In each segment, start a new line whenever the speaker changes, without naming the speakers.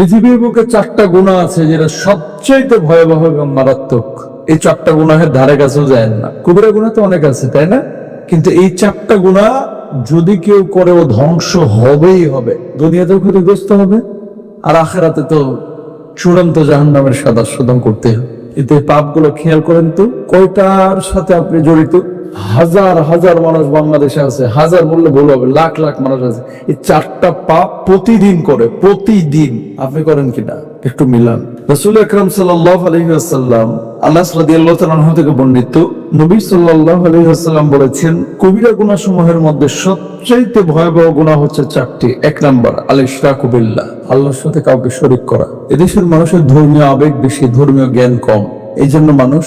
পৃথিবীর বুকে চারটা গুণা আছে যেটা সবচাইতে ভয়াবহ এবং মারাত্মক। এই চারটা গুণাহের ধারে কাছেও যায় না। কুবরা গুণা তো অনেক আছে, তাই না? কিন্তু এই চারটা গুণা যদি কেউ করে, ও ধ্বংস হবেই হবে। দুনিয়াতেও ক্ষতিগ্রস্ত হবে, আর আখেরাতে তো চূড়ান্ত জাহান নামের সাদা শোধন করতে হবে। এতে পাপগুলো খেয়াল করেন তো, কয়টার সাথে আপনি জড়িত? হাজার হাজার মানুষ বাংলাদেশে আছে, হাজার বললে ভুল হবে, লাখ লাখ মানুষ আছে। এই চারটা পাপ প্রতিদিন করে, প্রতিদিন। আপনি করেন কিনা? একটু মিলান। রসুল আকরাম সাল্লাহ আলহিহাসাল্লাম আল্লাহ থেকে বর্ণিত, নবী সাল্লাল্লাহু আলাইহি ওয়াসাল্লাম বলেছেন, কবিরা গুনাহ সমূহের মধ্যে সবচাইতে ভয়াবহ গুনাহ হচ্ছে চারটি। এক নাম্বার আল ইশরাকু আল্লাহর সাথে কাউকে শরীক করা। এদেশের মানুষের ধর্মীয় আবেগ বেশি, ধর্মীয় জ্ঞান কম। এই জন্য মানুষ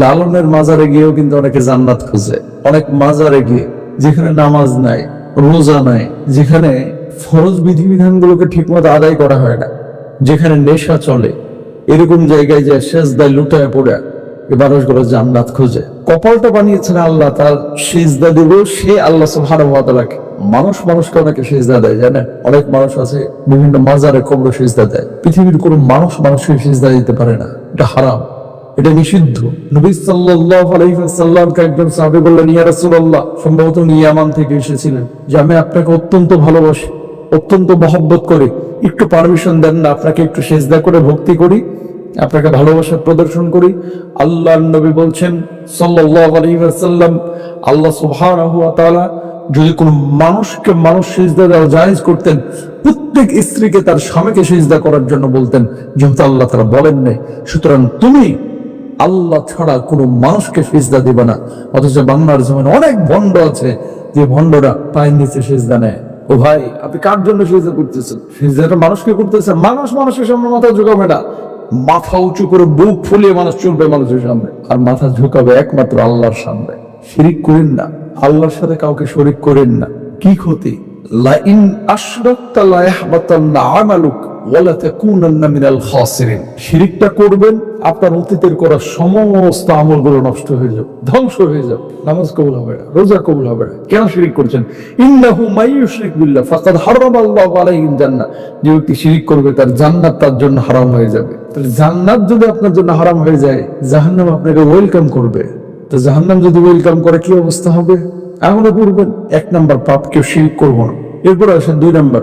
লালনের মাজারে গিয়েও কিন্তু অনেকে জান্নাত খুঁজে। অনেক মাজারে গিয়ে, যেখানে নামাজ নাই, রোজা নাই, যেখানে ফরজ বিধিবিধানগুলোকে ঠিকমতো আদায় করা হয় না, যেখানে নেশা চলে, এরকম জায়গায় যে সেজদায় লুটায় পড়ে এই মানুষগুলো জান্নাত খুঁজে। কপালটা বানিয়েছেন আল্লাহ, তার সেজদা দিব, সে আল্লাহ তাআলাকে, মানুষ মানুষকে অনেকে সেজদা দেয়, জানেন? অনেক মানুষ আছে, বিভিন্ন মাজারে কবর সেজদা দেয়। পৃথিবীর কোনো মানুষ মানুষকে সেজদা দিতে পারে না, এটা হারাম। এটা নিষিদ্ধ। নবী সাল্লাল্লাহু আলাইহি ওয়াসাল্লামকে একজন সাহাবী বললেন, ইয়া রাসূলুল্লাহ, সম্ভবত উনি ইয়ামান থেকে এসেছিলেন। যে আমি আপনাকে অত্যন্ত ভালোবাসি, অত্যন্ত মহব্বত করি। একটু পারমিশন দেন না, আপনাকে একটু সেজদা করে ভক্তি করি, আপনাকে ভালোবাসা প্রদর্শন করি। আল্লাহ নবী বলছেন আলাইহি আল্লাহ তাআলা যদি কোনো মানুষকে মানুষ সিজদা দেওয়া জায়েজ করতেন, প্রত্যেক স্ত্রীকে তার স্বামীকে সিজদা করার জন্য বলতেন। যেহেতু আল্লাহ তারা বলেন নাই। সুতরাং তুমি আল্লাহ ছাড়া কোনো মানুষকে সিজদা দিবে না। অথচ বাংলার জমিনে অনেক ভণ্ড আছে, যে ভণ্ডরা পায়ের নিচে সিজদা নেয়। ও ভাই, আপনি কার জন্য সিজদা করতেছেন? সিজদাটা মানুষকে করতেছেন। মানুষ মানুষের সামনে মাথা ঝুঁকাবে না। মাথা উঁচু করে বুক ফুলিয়ে মানুষ চলবে মানুষের সামনে। আর মাথা ঝুঁকাবে একমাত্র আল্লাহর সামনে। শিরিক করেন না। আল্লাহর সাথে কাউকে শরিক করেন না। কি ক্ষতি? লাইন আশরাকতা লা ইয়াহবাতান্না আমালুক। শিরিকটা করবেন, আপনার অতীতের করা সমস্ত আমলগুলো নষ্ট হয়ে যাবে, ধ্বংস হয়ে যাবে। নামাজ কবুল হবে না, রোজা কবুল হবে না। কেন শিরিক করছেন? যে ব্যক্তি শিরিক করবে, তার জান্নাত তার জন্য হারাম হয়ে যাবে। জান্নাত যদি আপনার জন্য হারাম হয়ে যায়, জাহান্নাম আপনাকে ওয়েলকাম করবে। তো জাহান্নাম যদি ওয়েলকাম করে, কি অবস্থা হবে? এমনও করবেন এক নাম্বার পাপ কেউ শিরিক করব না। এরপর আসেন দুই নাম্বার।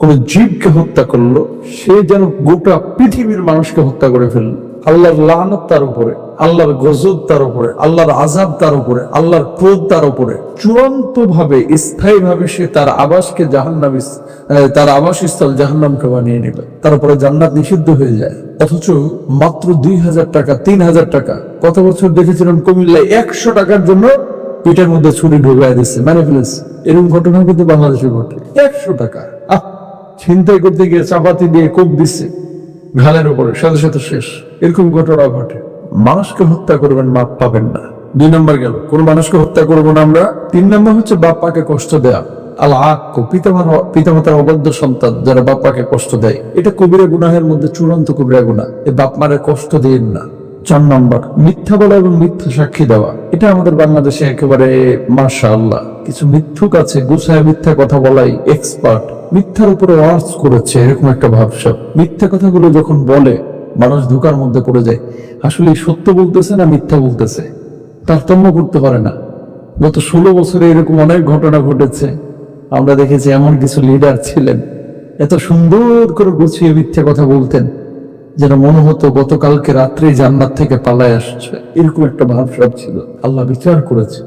কোন জীবকে হত্যা করল, সে যেন গোটা পৃথিবীর মানুষকে হত্যা করে ফেলল। আল্লাহর লানত তার উপরে, আল্লাহর গজব তার উপরে, আল্লাহর আজাব তার উপরে, আল্লাহর ক্রোধ তার উপরে। চূড়ান্ত ভাবে স্থায়ী ভাবে সে তার আবাসকে জাহান্নাম তার আবাসস্থল জাহান্নামকে বানিয়ে নেবে। তার উপরে জান্নাত নিষিদ্ধ হয়ে যায়। অথচ মাত্র দুই হাজার টাকা, তিন হাজার টাকা কত বছর দেখেছিলেন কুমিল্লায় একশো টাকার জন্য পিঠের মধ্যে ছুরি ঢুকাই দিচ্ছে মানে ফেলেছে। এরকম ঘটনা কিন্তু বাংলাদেশে ঘটে। একশো টাকা। ছিনতাই করতে গিয়ে চাপাতি দিয়ে কোপ দিচ্ছে, ঘালের উপরে, সাথে সাথে শেষ। এরকম ঘটনা ঘটে। মানুষকে হত্যা করবেন, মাপ পাবেন না। দুই নম্বর গেল, কোন মানুষকে হত্যা করব না আমরা। তিন নম্বর হচ্ছে বাপ্পাকে কষ্ট দেয়া। আল আক্য পিতামাতার পিতামাতার অবাধ্য সন্তান, যারা বাপ্পাকে কষ্ট দেয়। এটা কবিরা গুনাহের মধ্যে চূড়ান্ত কবিরা গুনাহ। এই বাপ মারে কষ্ট দিন না। চার নম্বর, মিথ্যা বলা এবং মিথ্যা সাক্ষী দেওয়া। এটা আমাদের বাংলাদেশে একেবারে মাশা আল্লাহ কিছু মিথ্যুক আছে, গুছায় মিথ্যা কথা বলাই এক্সপার্ট মিথ্যার উপরে ওয়ার্স করেছে, এরকম একটা ভাবসাব। মিথ্যা কথাগুলো যখন বলে, মানুষ ধোকার মধ্যে পড়ে যায়। আসলে সত্য বলতেছে না মিথ্যা বলতেছে? তারতম্য করতে পারে না। গত ষোলো বছরে এরকম অনেক ঘটনা ঘটেছে। আমরা দেখেছি এমন কিছু লিডার ছিলেন। এত সুন্দর করে গুছিয়ে মিথ্যা কথা বলতেন। যেন মনে হতো গতকালকে রাত্রে জান্নাত থেকে পালায় আসছে। এরকম একটা ভাবসাব ছিল। আল্লাহ বিচার করেছে।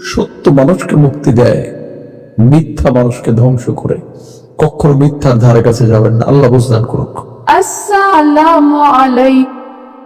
সত্য মানুষকে মুক্তি দেয়। মিথ্যা মানুষকে ধ্বংস করে। কখনো মিথ্যার ধারে কাছে যাবেন না। আল্লাহ বুঝদান করুক।
আসসালামু আলাইকুম।